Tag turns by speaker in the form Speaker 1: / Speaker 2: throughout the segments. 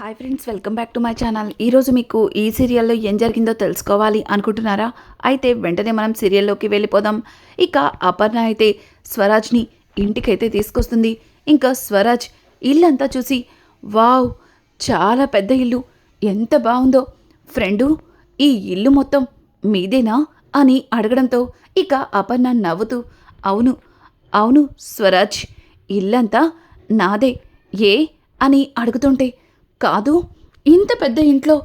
Speaker 1: Hi friends welcome back to my channel ఈరోజు మీకు ఈ సీరియల్లో ఏం జరిగిందో తెలుసుకోవాలి అనుకుంటున్నారా? అయితే వెంటనే మనం సీరియల్లోకి వెళ్ళిపోదాం. ఇక అపర్ణ అయితే స్వరాజ్ని ఇంటికైతే తీసుకొస్తుంది. ఇంకా స్వరాజ్ ఇల్లంతా చూసి వావ్ చాలా పెద్ద ఇల్లు. ఎంత బాగుందో. ఫ్రెండు ఈ ఇల్లు మొత్తం మీదేనా? అని అడగడంతో ఇక అపర్ణ నవ్వుతూ అవును అవును స్వరాజ్ ఇల్లంతా నాదే ఏ? అని అడుగుతుంటే కాదు ఇంత పెద్ద ఇంట్లో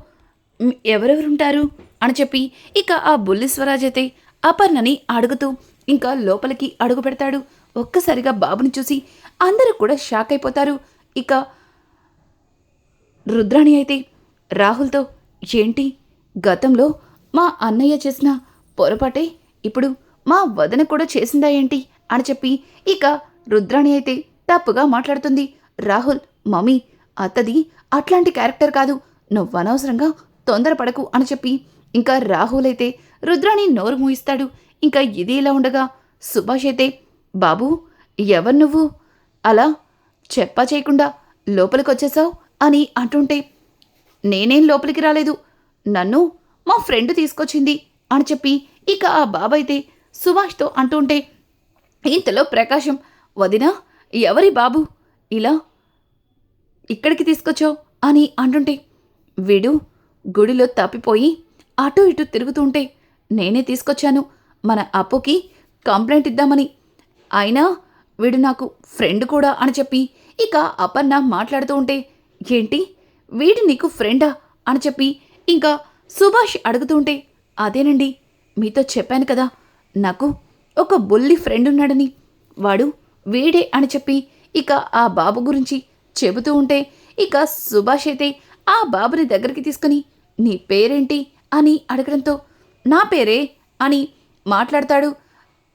Speaker 1: ఎవరెవరుంటారు? అని చెప్పి ఇక ఆ బుల్లి స్వరాజ్ అయితే అపర్ణని అడుగుతూ ఇంకా లోపలికి అడుగు పెడతాడు. ఒక్కసారిగా బాబుని చూసి అందరూ కూడా షాక్ అయిపోతారు. ఇక రుద్రాణి అయితే రాహుల్తో ఏంటి? గతంలో మా అన్నయ్య చేసిన పొరపాటే ఇప్పుడు మా వదన కూడా చేసిందా ఏంటి? అని చెప్పి ఇక రుద్రాణి అయితే తప్పుగా మాట్లాడుతుంది. రాహుల్ మమ్మీ అత్తది అట్లాంటి క్యారెక్టర్ కాదు. నువ్వు అనవసరంగా తొందరపడకు అని చెప్పి ఇంకా రాహుల్ అయితే రుద్రాణి నోరు మూయిస్తాడు. ఇంకా ఇది ఇలా ఉండగా సుభాష్ అయితే బాబు ఎవరు నువ్వు? అలా చెప్పా చేయకుండా లోపలికి వచ్చేసావు అని అంటుంటే నేనేం లోపలికి రాలేదు. నన్ను మా ఫ్రెండ్ తీసుకొచ్చింది అని చెప్పి ఇక ఆ బాబైతే సుభాష్తో అంటుంటే ఇంతలో ప్రకాశం వదినా ఎవరి బాబు? ఇలా ఇక్కడికి తీసుకొచ్చావు అని అంటుంటే వీడు గుడిలో తప్పిపోయి అటు ఇటు తిరుగుతుంటే నేనే తీసుకొచ్చాను. మన అప్పుకి కంప్లైంట్ ఇద్దామని. అయినా వీడు నాకు ఫ్రెండ్ కూడా అని చెప్పి ఇక అపర్ణ మాట్లాడుతూ ఉంటే ఏంటి? వీడు నీకు ఫ్రెండా? అని చెప్పి ఇంకా సుభాష్ అడుగుతూ ఉంటే అదేనండి మీతో చెప్పాను కదా నాకు ఒక బుల్లి ఫ్రెండ్ ఉన్నాడని. వాడు వీడే అని చెప్పి ఇక ఆ బాబు గురించి చెబుతూ ఉంటే ఇక సుభాష్ అయితే ఆ బాబుని దగ్గరికి తీసుకుని నీ పేరేంటి? అని అడగడంతో నా పేరే? అని మాట్లాడతాడు.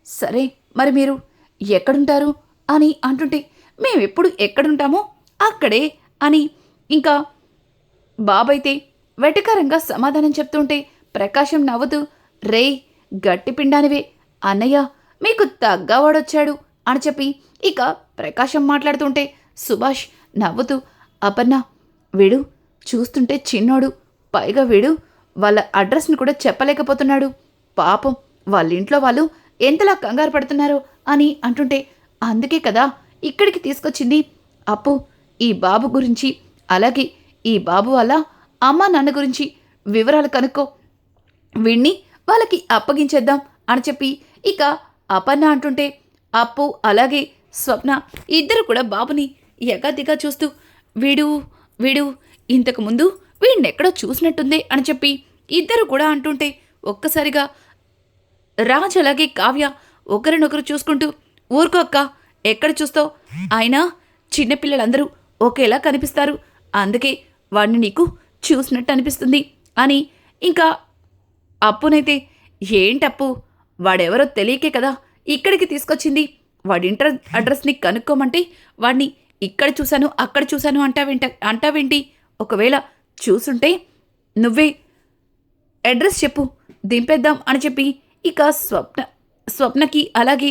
Speaker 1: సరే మరి మీరు ఎక్కడుంటారు? అని అంటుంటే మేమెప్పుడు ఎక్కడుంటామో అక్కడే అని ఇంకా బాబైతే వెటకారంగా సమాధానం చెప్తుంటే ప్రకాశం నవ్వుతూ రే గట్టి పిండానివే అన్నయ్య మీకు తగ్గవాడొచ్చాడు అని చెప్పి ఇక ప్రకాశం మాట్లాడుతుంటే సుభాష్ నవ్వుతూ అపర్ణ వీడు చూస్తుంటే చిన్నోడు. పైగా వీడు వాళ్ళ అడ్రస్ని కూడా చెప్పలేకపోతున్నాడు. పాపం వాళ్ళ ఇంట్లో వాళ్ళు ఎంతలా కంగారు పడుతున్నారో అని అంటుంటే అందుకే కదా ఇక్కడికి తీసుకొచ్చింది. అప్పు ఈ బాబు గురించి అలాగే ఈ బాబు వల్ల అమ్మ నాన్న గురించి వివరాలు కనుక్కో. వీణ్ణి వాళ్ళకి అప్పగించేద్దాం అని చెప్పి ఇక అపర్ణ అంటుంటే అప్పు అలాగే స్వప్న ఇద్దరు కూడా బాబుని ఎగదిగా చూస్తూ వీడు వీడు ఇంతకుముందు వీడినెక్కడో అని చెప్పి ఇద్దరు కూడా అంటుంటే ఒక్కసారిగా రాజ్ అలాగే కావ్య ఒకరినొకరు చూసుకుంటూ ఊరుకో అక్క ఎక్కడ చూస్తావు? అయినా చిన్నపిల్లలందరూ ఒకేలా కనిపిస్తారు. అందుకే వాడిని నీకు చూసినట్టు అనిపిస్తుంది అని ఇంకా అప్పునైతే ఏంటప్పు వాడెవరో తెలియకే కదా ఇక్కడికి తీసుకొచ్చింది. వాడి ఇంటర్ అడ్రస్ని కనుక్కోమంటే వాడిని ఇక్కడ చూశాను అక్కడ చూశాను అంటావేంట అంటావేంటి? ఒకవేళ చూసుంటే నువ్వే అడ్రస్ చెప్పు దింపేద్దాం అని చెప్పి ఇక స్వప్న స్వప్నకి అలాగే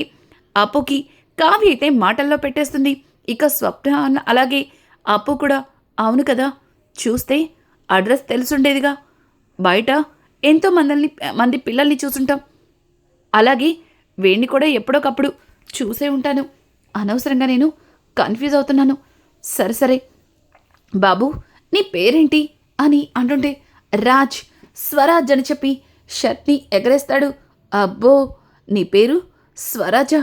Speaker 1: అప్పుకి కావ్య అయితే మాటల్లో పెట్టేస్తుంది. ఇక స్వప్న అన్న అలాగే అప్పు కూడా అవును కదా? చూస్తే అడ్రస్ తెలుసుండేదిగా. బయట ఎంతో మందిని మంది పిల్లల్ని చూసుంటాం. అలాగే వేణ్ణి కూడా ఎప్పుడోకప్పుడు చూసే ఉంటాను. అనవసరంగా నేను కన్ఫ్యూజ్ అవుతున్నాను. సరే సరే. బాబు నీ పేరేంటి? అని అంటుంటే రాజ్ స్వరాజ్ అని చెప్పి షర్ట్ని ఎగరేస్తాడు. అబ్బో నీ పేరు స్వరాజా?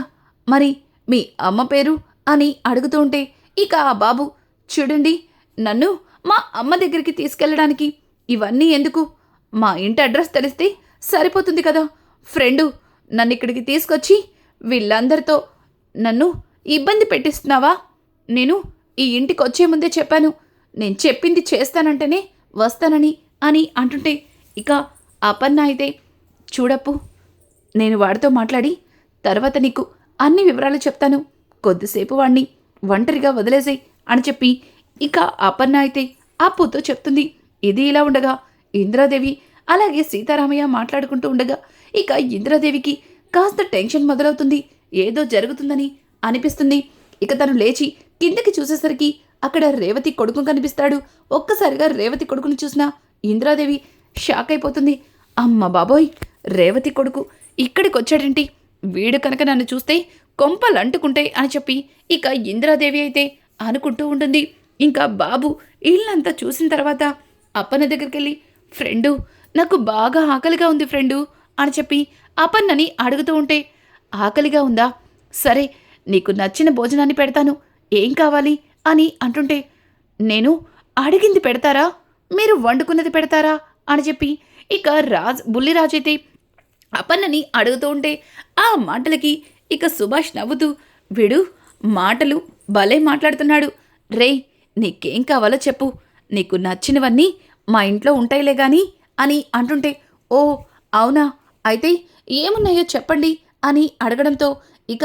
Speaker 1: మరి మీ అమ్మ పేరు? అని అడుగుతూ ఉంటే ఇక ఆ బాబు చూడండి నన్ను మా అమ్మ దగ్గరికి తీసుకెళ్ళడానికి ఇవన్నీ ఎందుకు? మా ఇంటి అడ్రస్ తెలిస్తే సరిపోతుంది కదా. ఫ్రెండు నన్ను ఇక్కడికి తీసుకొచ్చి వీళ్ళందరితో నన్ను ఇబ్బంది పెట్టిస్తున్నావా? నేను ఈ ఇంటికి వచ్చే ముందే చెప్పాను. నేను చెప్పింది చేస్తానంటేనే వస్తానని అని అంటుంటే ఇక అపన్న అయితే చూడప్పు నేను వాడితో మాట్లాడి తర్వాత నీకు అన్ని వివరాలు చెప్తాను. కొద్దిసేపు వాణ్ణి ఒంటరిగా వదిలేసేయ్ అని చెప్పి ఇక అపన్న అయితే అప్పుతో చెప్తుంది. ఇది ఇలా ఉండగా ఇంద్రాదేవి అలాగే సీతారామయ్య మాట్లాడుకుంటూ ఉండగా ఇక ఇంద్రాదేవికి కాస్త టెన్షన్ మొదలవుతుంది. ఏదో జరుగుతుందని అనిపిస్తుంది. ఇక తను లేచి కిందకి చూసేసరికి అక్కడ రేవతి కొడుకు కనిపిస్తాడు. ఒక్కసారిగా రేవతి కొడుకుని చూసిన ఇంద్రాదేవి షాక్ అయిపోతుంది. అమ్మ బాబోయ్ రేవతి కొడుకు ఇక్కడికి వచ్చాడేంటి వీడు కనుక నన్ను చూస్తే కొంపలు అంటుకుంటాయి అని చెప్పి ఇక ఇంద్రాదేవి అయితే అనుకుంటూ ఉంటుంది. ఇంకా బాబు ఇల్లంతా చూసిన తర్వాత అప్పన్న దగ్గరికి వెళ్ళి ఫ్రెండు నాకు బాగా ఆకలిగా ఉంది ఫ్రెండు అని చెప్పి అపన్నని అడుగుతూ ఉంటే ఆకలిగా ఉందా? సరే నీకు నచ్చిన భోజనాన్ని పెడతాను. ఏం కావాలి? అని అంటుంటే నేను అడిగింది పెడతారా? మీరు వండుకున్నది పెడతారా? అని చెప్పి ఇక రాజ్ బుల్లిరాజు అయితే అపన్నని అడుగుతూ ఉంటే ఆ మాటలకి ఇక సుభాష్ నవ్వుతూ వీడు మాటలు భలే మాట్లాడుతున్నాడు. రేయ్ నీకేం కావాలో చెప్పు. నీకు నచ్చినవన్నీ మా ఇంట్లో ఉంటాయిలే గాని అని అంటుంటే ఓ అవునా? అయితే ఏమున్నాయో చెప్పండి అని అడగడంతో ఇక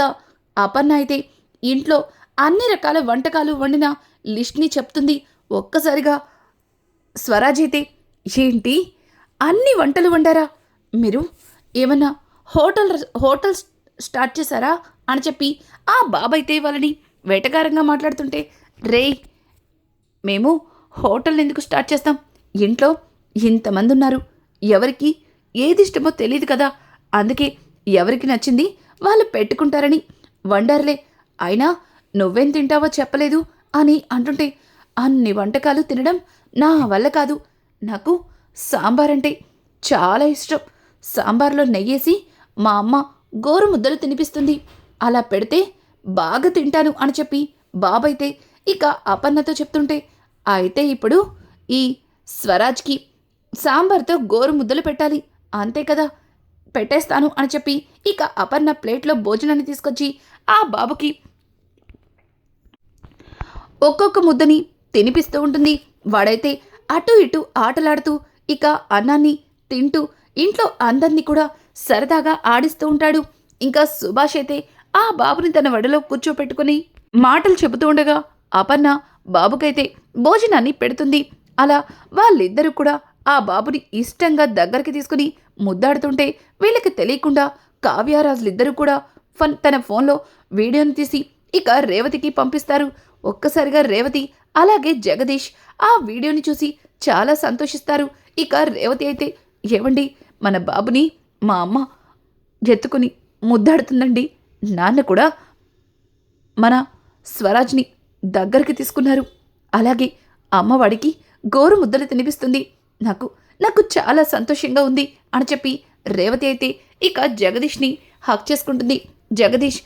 Speaker 1: అపన్న అయితే ఇంట్లో అన్ని రకాల వంటకాలు వండిన లిస్ట్ని చెప్తుంది. ఒక్కసారిగా స్వరాజ్ అయితే ఏంటి? అన్ని వంటలు వండారా? మీరు ఏమన్నా హోటల్ హోటల్ స్టార్ట్ చేశారా? అని చెప్పి ఆ బాబైతే వాళ్ళని వేటగారంగా మాట్లాడుతుంటే రేయ్ మేము హోటల్ ఎందుకు స్టార్ట్ చేస్తాం? ఇంట్లో ఇంతమంది ఉన్నారు. ఎవరికి ఏది ఇష్టమో తెలియదు కదా. అందుకే ఎవరికి నచ్చింది వాళ్ళు పెట్టుకుంటారని. వండర్లే. అయినా నువ్వేం తింటావో చెప్పలేదు అని అంటుంటే అన్ని వంటకాలు తినడం నా వల్ల కాదు. నాకు సాంబార్ అంటే చాలా ఇష్టం. సాంబార్లో నెయ్యేసి మా అమ్మ గోరు ముద్దలు తినిపిస్తుంది. అలా పెడితే బాగా తింటాను అని చెప్పి బాబైతే ఇక అపన్నతో చెప్తుంటే అయితే ఇప్పుడు ఈ స్వరాజ్కి సాంబార్తో గోరు ముద్దలు పెట్టాలి. అంతే కదా పెట్టేస్తాను అని చెప్పి ఇక అపర్ణ ప్లేట్లో భోజనాన్ని తీసుకొచ్చి ఆ బాబుకి ఒక్కొక్క ముద్దని తినిపిస్తూ ఉంటుంది. వాడైతే అటు ఇటు ఆటలాడుతూ ఇక అన్నాన్ని తింటూ ఇంట్లో అందరినీ కూడా సరదాగా ఆడిస్తూ ఉంటాడు. ఇంకా సుభాష్ అయితే ఆ బాబుని తన వడలో కూర్చోపెట్టుకుని మాటలు చెబుతూ ఉండగా అపర్ణ బాబుకైతే భోజనాన్ని పెడుతుంది. అలా వాళ్ళిద్దరూ కూడా ఆ బాబుని ఇష్టంగా దగ్గరికి తీసుకుని ముద్దాడుతుంటే వీళ్ళకి తెలియకుండా కావ్యారాజులిద్దరూ కూడా ఫన్ తన ఫోన్లో వీడియోని తీసి ఇక రేవతికి పంపిస్తారు. ఒక్కసారిగా రేవతి అలాగే జగదీష్ ఆ వీడియోని చూసి చాలా సంతోషిస్తారు. ఇక రేవతి అయితే ఏవండి మన బాబుని మా అమ్మ ఎత్తుకుని ముద్దాడుతుందండి. నాన్న కూడా మన స్వరాజ్ని దగ్గరికి తీసుకున్నారు. అలాగే అమ్మవాడికి గోరు ముద్దలు తినిపిస్తుంది. నాకు నాకు చాలా సంతోషంగా ఉంది అని చెప్పి రేవతి అయితే ఇక జగదీష్ని హక్ చేసుకుంటుంది. జగదీష్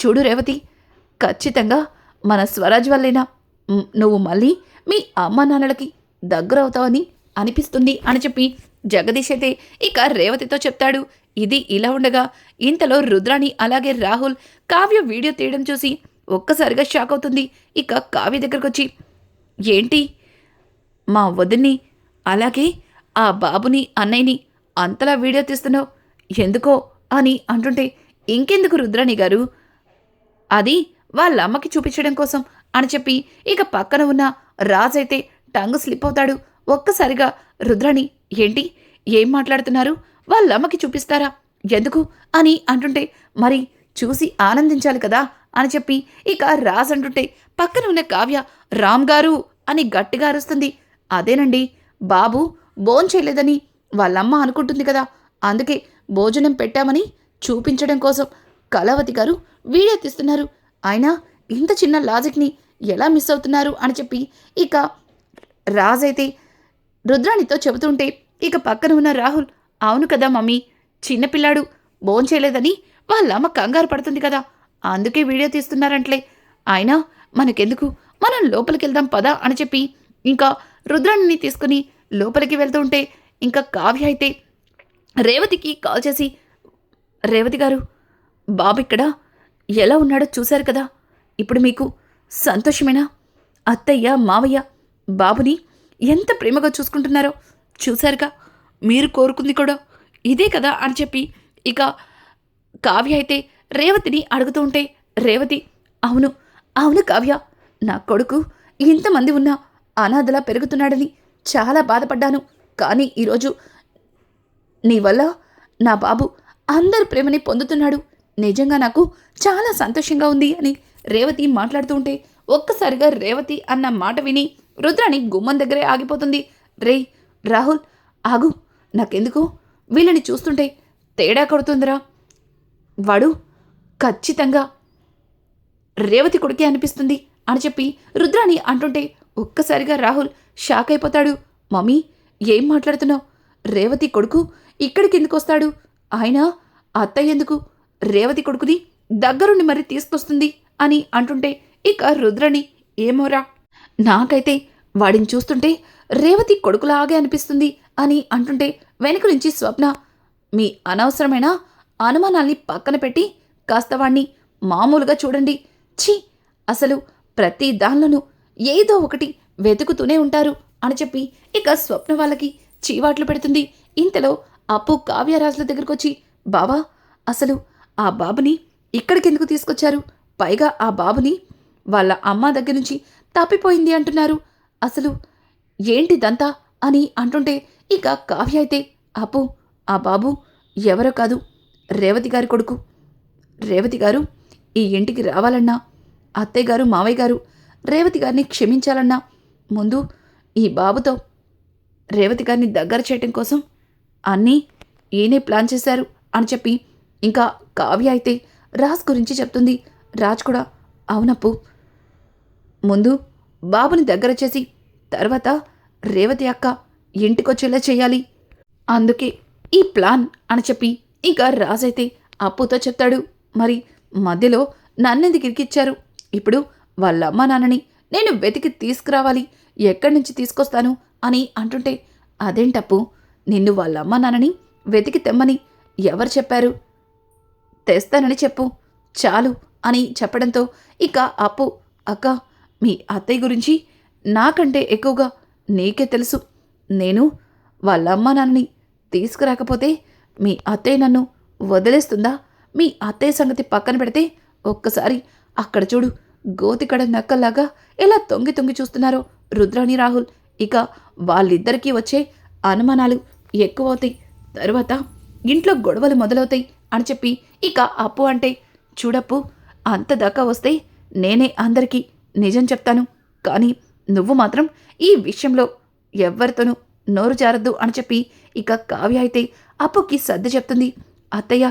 Speaker 1: చూడు రేవతి ఖచ్చితంగా మన స్వరాజ్ వల్లేనా? నువ్వు మళ్ళీ మీ అమ్మ నాన్నలకి దగ్గరవుతావని అనిపిస్తుంది అని చెప్పి జగదీష్ అయితే ఇక రేవతితో చెప్తాడు. ఇది ఇలా ఉండగా ఇంతలో రుద్రాణి అలాగే రాహుల్ కావ్య వీడియో తీయడం చూసి ఒక్కసారిగా షాక్ అవుతుంది. ఇక కావ్య దగ్గరకు వచ్చి ఏంటి? మా వదిన్ని అలాగే ఆ బాబుని అన్నయ్యని అంతలా వీడియో తీస్తున్నావు? ఎందుకో? అని అంటుంటే ఇంకెందుకు రుద్రాణి గారు? అది వాళ్ళ అమ్మకి చూపించడం కోసం అని చెప్పి ఇక పక్కన ఉన్న రాజైతే టంగు స్లిప్ అవుతాడు. ఒక్కసారిగా రుద్రని ఏంటి? ఏం మాట్లాడుతున్నారు? వాళ్ళ అమ్మకి చూపిస్తారా? ఎందుకు? అని అంటుంటే మరి చూసి ఆనందించాలి కదా? అని చెప్పి ఇక రాజ్ అంటుంటే పక్కన ఉన్న కావ్య రామ్ గారు అని గట్టిగా అరుస్తుంది. అదేనండి బాబు భోంచేయలేదని వాళ్ళమ్మ అనుకుంటుంది కదా అందుకే భోజనం పెట్టామని చూపించడం కోసం కళావతి గారు వీడియో తీస్తున్నారు. అయినా ఇంత చిన్న లాజిక్ని ఎలా మిస్ అవుతున్నారు అని చెప్పి ఇక రాజైతే రుద్రాణితో చెబుతుంటే ఇక పక్కన ఉన్న రాహుల్ అవును కదా మమ్మీ చిన్నపిల్లాడు భోంచేయలేదని వాళ్ళ అమ్మ కంగారు పడుతుంది కదా అందుకే వీడియో తీస్తున్నారంట్లే. అయినా మనకెందుకు? మనం లోపలికి వెళ్దాం పదా అని చెప్పి ఇంకా రుద్రాణిని తీసుకుని లోపలికి వెళ్తూ ఉంటే ఇంకా కావ్య అయితే రేవతికి కాల్ చేసి రేవతి గారు బాబు ఇక్కడ? ఎలా ఉన్నాడో చూశారు కదా. ఇప్పుడు మీకు సంతోషమేనా? అత్తయ్య మావయ్య బాబుని ఎంత ప్రేమగా చూసుకుంటున్నారో చూశారుగా. మీరు కోరుకుంది కూడా ఇదే కదా అని చెప్పి ఇక కావ్య అయితే రేవతిని అడుగుతూ ఉంటే రేవతి అవును అవును కావ్య నా కొడుకు ఇంతమంది ఉన్నా అనాథలా పెరుగుతున్నాడని చాలా బాధపడ్డాను. కానీ ఈరోజు నీ వల్ల నా బాబు అందరి ప్రేమని పొందుతున్నాడు. నిజంగా నాకు చాలా సంతోషంగా ఉంది అని రేవతి మాట్లాడుతూ ఉంటే ఒక్కసారిగా రేవతి అన్న మాట విని రుద్రాణి గుమ్మం దగ్గరే ఆగిపోతుంది. రే రాహుల్ ఆగు. నాకెందుకు? వీళ్ళని చూస్తుంటే తేడా కొడుతుందిరా. వాడు ఖచ్చితంగా రేవతి కొడుకే అనిపిస్తుంది అని చెప్పి రుద్రాణి అంటుంటే ఒక్కసారిగా రాహుల్ షాక్ అయిపోతాడు. మమ్మీ ఏం మాట్లాడుతున్నావు? రేవతి కొడుకు ఇక్కడికి ఎందుకు వస్తాడు? ఆయన అత్తయ్య ఎందుకు? రేవతి కొడుకుని దగ్గరుండి మరి తీసుకొస్తుంది అని అంటుంటే ఇక రుద్రని ఏమోరా నాకైతే వాడిని చూస్తుంటే రేవతి కొడుకులాగే అనిపిస్తుంది అని అంటుంటే వెనుక నుంచి స్వప్న మీ అనవసరమైన అనుమానాల్ని పక్కన పెట్టి కాస్త వాణ్ణి మామూలుగా చూడండి. ఛీ! అసలు ప్రతి దానిలోనూ ఏదో ఒకటి వెతుకుతూనే ఉంటారు అని చెప్పి ఇక స్వప్న వాళ్ళకి చీవాట్లు పెడుతుంది. ఇంతలో అప్పు కావ్యరాజుల దగ్గరకు వచ్చి బావా అసలు ఆ బాబుని ఇక్కడికి ఎందుకు తీసుకొచ్చారు? పైగా ఆ బాబుని వాళ్ళ అమ్మ దగ్గర నుంచి తప్పిపోయింది అంటున్నారు. అసలు ఏంటిదంతా అని అంటుంటే ఇక కావ్య అయితే అప్పు ఆ బాబు ఎవరో కాదు రేవతి గారి కొడుకు. రేవతి గారు ఈ ఇంటికి రావాలన్నా అత్తయ్య గారు మావయ్య గారు రేవతి గారిని క్షమించాలన్నా ముందు ఈ బాబుతో రేవతి గారిని దగ్గర చేయటం కోసం అన్నీ ఈయనే ప్లాన్ చేశారు అని చెప్పి ఇంకా కావ్య అయితే రాజ్ గురించి చెప్తుంది. రాజ్ కూడా అవునప్పు. ముందు బాబుని దగ్గర చేసి తర్వాత రేవతి అక్క ఇంటికొచ్చేలా చేయాలి. అందుకే ఈ ప్లాన్ అని చెప్పి ఇంకా రాజ్ అయితే అప్పుతో చెప్తాడు. మరి మధ్యలో నన్నెందుకు ఇరికిచ్చారు? ఇప్పుడు వాళ్ళ అమ్మ నాన్నని నేను వెతికి తీసుకురావాలి. ఎక్కడి నుంచి తీసుకొస్తాను అని అంటుంటే అదేంటప్పు? నిన్ను వాళ్ళ అమ్మ నాన్నని వెతికి తెమ్మని ఎవరు చెప్పారు? తెస్తానని చెప్పు. చాలు అని చెప్పడంతో ఇక అప్పు అక్క మీ అత్తయ్య గురించి నాకంటే ఎక్కువగా నీకే తెలుసు. నేను వాళ్ళ అమ్మ నాన్నని తీసుకురాకపోతే మీ అత్తయ్య నన్ను వదిలేస్తుందా? మీ అత్తయ్య సంగతి పక్కన పెడితే ఒక్కసారి అక్కడ చూడు గోతికడ నక్కల్లాగా ఎలా తొంగి తొంగి చూస్తున్నారో రుద్రాణి రాహుల్. ఇక వాళ్ళిద్దరికీ వచ్చే అనుమానాలు ఎక్కువవుతాయి. తరువాత ఇంట్లో గొడవలు మొదలవుతాయి. అని చెప్పి ఇక అప్పు అంటే చూడప్పు అంత దాకా వస్తే నేనే అందరికీ నిజం చెప్తాను. కానీ నువ్వు మాత్రం ఈ విషయంలో ఎవ్వరితోనూ నోరు జారద్దు అని చెప్పి ఇక కావ్య అయితే అప్పుకి సర్ది చెప్తుంది. అత్తయ్య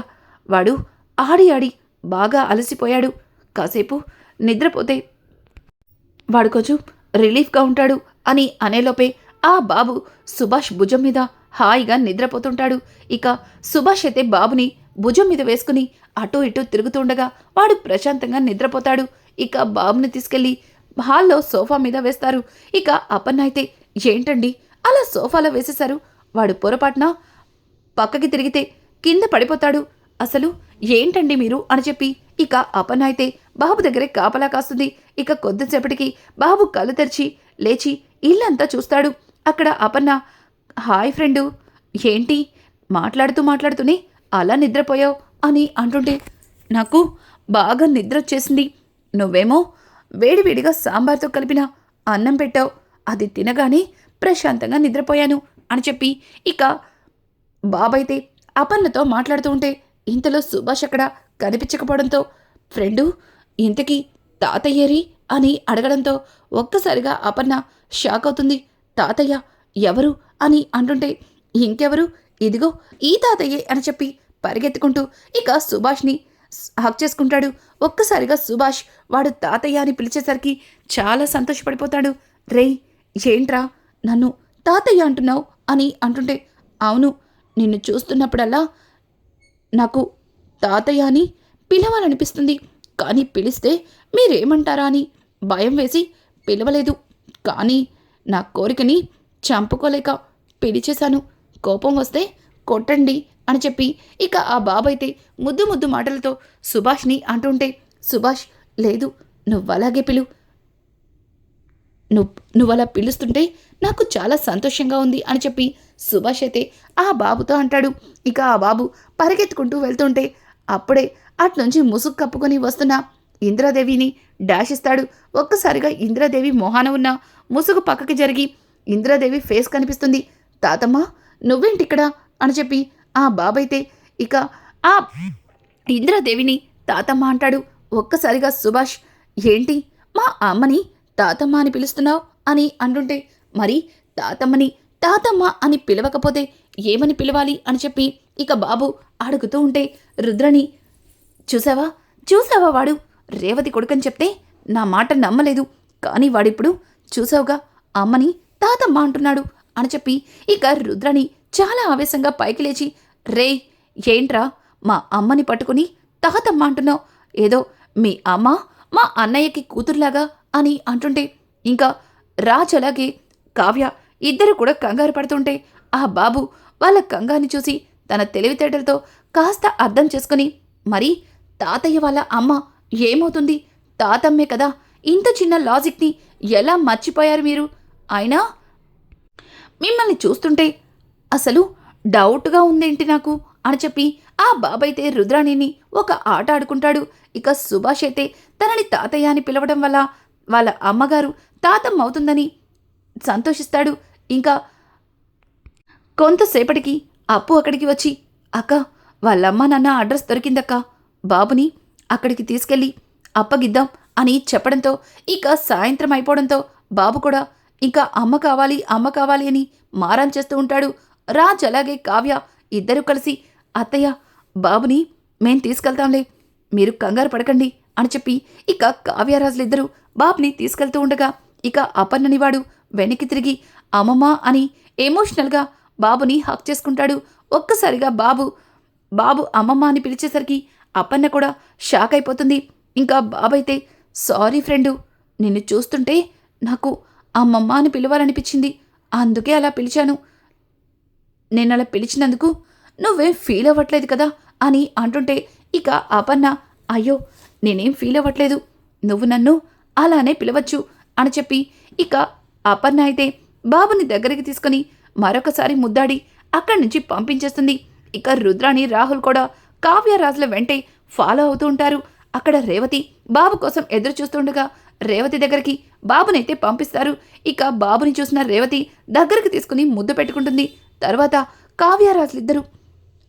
Speaker 1: వాడు ఆడి ఆడి బాగా అలసిపోయాడు. కాసేపు నిద్రపోతే వాడు కొంచెం రిలీఫ్గా ఉంటాడు అని అనేలోపే ఆ బాబు సుభాష్ భుజం మీద హాయిగా నిద్రపోతుంటాడు. ఇక సుభాష్ అయితే బాబుని భుజం మీద వేసుకుని అటూ ఇటూ తిరుగుతుండగా వాడు ప్రశాంతంగా నిద్రపోతాడు. ఇక బాబుని తీసుకెళ్ళి హాల్లో సోఫా మీద వేస్తారు. ఇక అపన్న అయితే ఏంటండి? అలా సోఫాలో వేసేశారు? వాడు పొరపాటున పక్కకి తిరిగితే కింద పడిపోతాడు. అసలు ఏంటండి మీరు? అని చెప్పి ఇక అపన్న అయితే బాబు దగ్గరే కాపలా కాస్తుంది. ఇక కొద్దిసేపటికి బాబు కళ్ళు తెరిచి లేచి ఇల్లంతా చూస్తాడు. అక్కడ అపన్న హాయ్ ఫ్రెండు ఏంటి? మాట్లాడుతూ మాట్లాడుతూనే అలా నిద్రపోయావు అని అంటుంటే నాకు బాగా నిద్ర వచ్చేసింది. నువ్వేమో వేడివేడిగా సాంబార్తో కలిపిన అన్నం పెట్టావు. అది తినగానే ప్రశాంతంగా నిద్రపోయాను అని చెప్పి ఇక బాబైతే అపన్నతో మాట్లాడుతూ ఉంటే ఇంతలో సుభాష్ అక్కడ కనిపించకపోవడంతో ఫ్రెండు ఇంతకీ తాతయ్యేరి? అని అడగడంతో ఒక్కసారిగా అపన్న షాక్ అవుతుంది. తాతయ్య ఎవరు? అని అంటుంటే ఇంకెవరు? ఇదిగో ఈ తాతయ్యే అని చెప్పి పరిగెత్తుకుంటూ ఇక సుభాష్ని హక్ చేసుకుంటాడు. ఒక్కసారిగా సుభాష్ వాడు తాతయ్య అని పిలిచేసరికి చాలా సంతోషపడిపోతాడు. రేయ్ ఏంట్రా? నన్ను తాతయ్య అంటున్నావు? అని అంటుంటే అవును నిన్ను చూస్తున్నప్పుడల్లా నాకు తాతయ్య అని పిలవాలనిపిస్తుంది. కానీ పిలిస్తే మీరేమంటారా అని భయం వేసి పిలవలేదు. కానీ నా కోరికని చంపుకోలేక పిలిచేశాను. కోపం వస్తే కొట్టండి అని చెప్పి ఇక ఆ బాబైతే ముద్దు ముద్దు మాటలతో సుభాష్ని అంటుంటే సుభాష్ లేదు నువ్వలాగే పిలు. నువ్వు నువ్వు అలా పిలుస్తుంటే నాకు చాలా సంతోషంగా ఉంది అని చెప్పి సుభాష్ అయితే ఆ బాబుతో అంటాడు. ఇక ఆ బాబు పరిగెత్తుకుంటూ వెళ్తుంటే అప్పుడే అట్నుంచి ముసుగు కప్పుకొని వస్తున్న ఇంద్రాదేవిని డాష్ ఇస్తాడు. ఒక్కసారిగా ఇంద్రాదేవి మొహాన ఉన్న ముసుగు పక్కకి జరిగి ఇంద్రాదేవి ఫేస్ కనిపిస్తుంది. తాతమ్మ నువ్వేంటిక్కడ? అని చెప్పి ఆ బాబైతే ఇక ఆ ఇంద్రాదేవిని తాతమ్మ అంటాడు. ఒక్కసారిగా సుభాష్ ఏంటి? మా అమ్మని తాతమ్మ అని పిలుస్తున్నావు? అని అంటుంటే మరి తాతమ్మని తాతమ్మ అని పిలవకపోతే ఏమని పిలవాలి? అని చెప్పి ఇక బాబు అడుగుతూ ఉంటే రుద్రని చూసావా? చూసావా వాడు? రేవతి కొడుకని చెప్తే నా మాట నమ్మలేదు. కానీ వాడిప్పుడు చూసావుగా అమ్మని తాతమ్మ అంటున్నాడు. అని చెప్పి ఇక రుద్రని చాలా ఆవేశంగా పైకి లేచి రే ఏంట్రా? మా అమ్మని పట్టుకుని తాతమ్మ అంటున్నావు. ఏదో మీ అమ్మ మా అన్నయ్యకి కూతురులాగా అని అంటుంటే ఇంకా రాజ్ అలాగే కావ్య ఇద్దరు కూడా కంగారు పడుతుంటే ఆ బాబు వాళ్ళ కంగారుని చూసి తన తెలివితేటలతో కాస్త అర్థం చేసుకుని మరి తాతయ్య వాళ్ళ అమ్మ ఏమవుతుంది? తాతమ్మే కదా ఇంత చిన్న లాజిక్ని ఎలా మర్చిపోయారు మీరు? అయినా మిమ్మల్ని చూస్తుంటే అసలు డౌట్గా ఉందేంటి నాకు? అని చెప్పి ఆ బాబైతే రుద్రాణిని ఒక ఆట ఆడుకుంటాడు. ఇక సుభాష్ అయితే తనని తాతయ్య అని పిలవడం వల్ల వాళ్ళ అమ్మగారు తాతమ్మ అవుతుందని సంతోషిస్తాడు. ఇంకా కొంతసేపటికి అప్పు అక్కడికి వచ్చి అక్క వాళ్ళమ్మ నాన్న అడ్రస్ దొరికిందక్క బాబుని అక్కడికి తీసుకెళ్ళి అప్పగిద్దాం అని చెప్పడంతో ఇక సాయంత్రం అయిపోవడంతో బాబు కూడా ఇంకా అమ్మ కావాలి అమ్మ కావాలి అని మారం చేస్తూ ఉంటాడు. రాజ్ అలాగే కావ్య ఇద్దరూ కలిసి అత్తయ్య బాబుని మేం తీసుకెళ్తాంలే మీరు కంగారు పడకండి అని చెప్పి ఇక కావ్యరాజులిద్దరూ బాబుని తీసుకెళ్తూ ఉండగా ఇక అపన్ననివాడు వెనక్కి తిరిగి అమ్మమ్మ అని ఎమోషనల్గా బాబుని హక్ చేసుకుంటాడు. ఒక్కసారిగా బాబు బాబు అమ్మమ్మ అని పిలిచేసరికి అపన్న కూడా షాక్ అయిపోతుంది. ఇంకా బాబైతే సారీ ఫ్రెండు నిన్ను చూస్తుంటే నాకు అమ్మమ్మ అని పిలవాలనిపించింది. అందుకే అలా పిలిచాను. నేను అలా పిలిచినందుకు నువ్వేం ఫీల్ అవ్వట్లేదు కదా అని అంటుంటే ఇక అపన్న అయ్యో నేనేం ఫీల్ అవ్వట్లేదు. నువ్వు నన్ను అలానే పిలవచ్చు అని చెప్పి ఇక అపన్న అయితే బాబుని దగ్గరికి తీసుకొని మరొకసారి ముద్దాడి అక్కడి నుంచి పంపించేస్తుంది. ఇక రుద్రాణి రాహుల్ కూడా కావ్యరాజుల వెంటే ఫాలో అవుతూ ఉంటారు. అక్కడ రేవతి బాబు కోసం ఎదురు చూస్తుండగా రేవతి దగ్గరికి బాబునైతే పంపిస్తారు. ఇక బాబుని చూసిన రేవతి దగ్గరికి తీసుకుని ముద్దు పెట్టుకుంటుంది. తర్వాత కావ్యరాజులిద్దరూ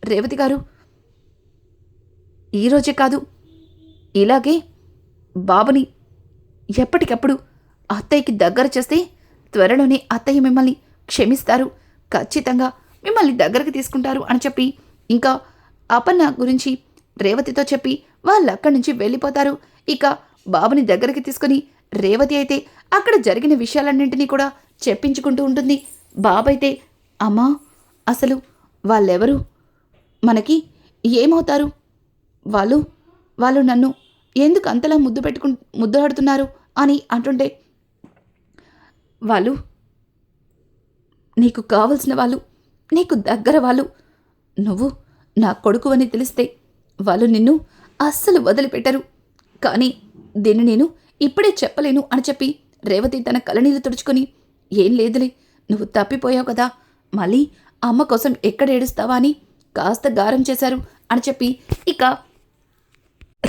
Speaker 1: రేవతి గారు ఈరోజే కాదు ఇలాగే బాబుని ఎప్పటికప్పుడు అత్తయ్యకి దగ్గర చేస్తే త్వరలోనే అత్తయ్య మిమ్మల్ని క్షమిస్తారు. ఖచ్చితంగా మిమ్మల్ని దగ్గరికి తీసుకుంటారు అని చెప్పి ఇంకా అపన్న గురించి రేవతితో చెప్పి వాళ్ళు అక్కడి నుంచి వెళ్ళిపోతారు. ఇక బాబుని దగ్గరికి తీసుకుని రేవతి అయితే అక్కడ జరిగిన విషయాలన్నింటినీ కూడా చెప్పించుకుంటూ ఉంటుంది. బాబైతే అమ్మా అసలు వాళ్ళెవరు? మనకి ఏమవుతారు? వాళ్ళు వాళ్ళు నన్ను ఎందుకు అంతలా ముద్దు పెట్టుకు ముద్దులాడుతున్నారు? అని అంటుంటే వాళ్ళు నీకు కావలసిన వాళ్ళు నీకు దగ్గర వాళ్ళు నువ్వు నా కొడుకు అని తెలిస్తే వాళ్ళు నిన్ను అస్సలు వదిలిపెట్టరు. కానీ దీన్ని నేను ఇప్పుడే చెప్పలేను అని చెప్పి రేవతి తన కళ్ళనీరు తుడుచుకొని ఏం లేదులే నువ్వు తప్పిపోయావు కదా మళ్ళీ అమ్మ కోసం ఎక్కడ ఏడుస్తావా అని కాస్త గారం చేశారు అని చెప్పి ఇక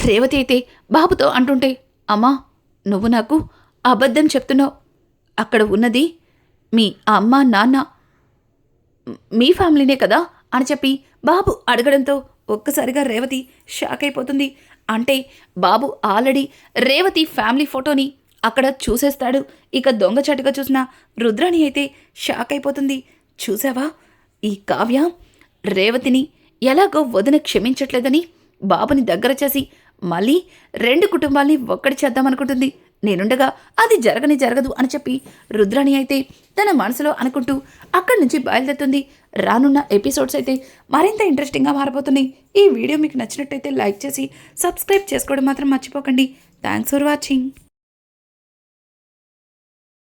Speaker 1: రేవతి అయితే బాబుతో అంటుంటే అమ్మా నువ్వు నాకు అబద్ధం చెప్తున్నావు. అక్కడ ఉన్నది మీ అమ్మ నాన్న మీ ఫ్యామిలీనే కదా అని చెప్పి బాబు అడగడంతో ఒక్కసారిగా రేవతి షాక్ అయిపోతుంది. అంటే బాబు ఆల్రెడీ రేవతి ఫ్యామిలీ ఫోటోని అక్కడ చూసేస్తాడు. ఇక దొంగచాటుగా చూసిన రుద్రాణి అయితే షాక్ అయిపోతుంది. చూసావా? ఈ కావ్య రేవతిని ఎలాగో వదిన క్షమించట్లేదని బాబుని దగ్గర చేసి మళ్ళీ రెండు కుటుంబాల్ని ఒక్కడి చేద్దామనుకుంటుంది. నేనుండగా అది జరగని జరగదు అని చెప్పి రుద్రాణి అయితే తన మనసులో అనుకుంటూ అక్కడి నుంచి బయలుదేరుతుంది. రానున్న ఎపిసోడ్స్ అయితే మరింత ఇంట్రెస్టింగ్గా మారిపోతున్నాయి ఈ వీడియో మీకు నచ్చినట్టయితే లైక్ చేసి సబ్స్క్రైబ్ చేసుకోవడం మాత్రం మర్చిపోకండి. Thanks for watching.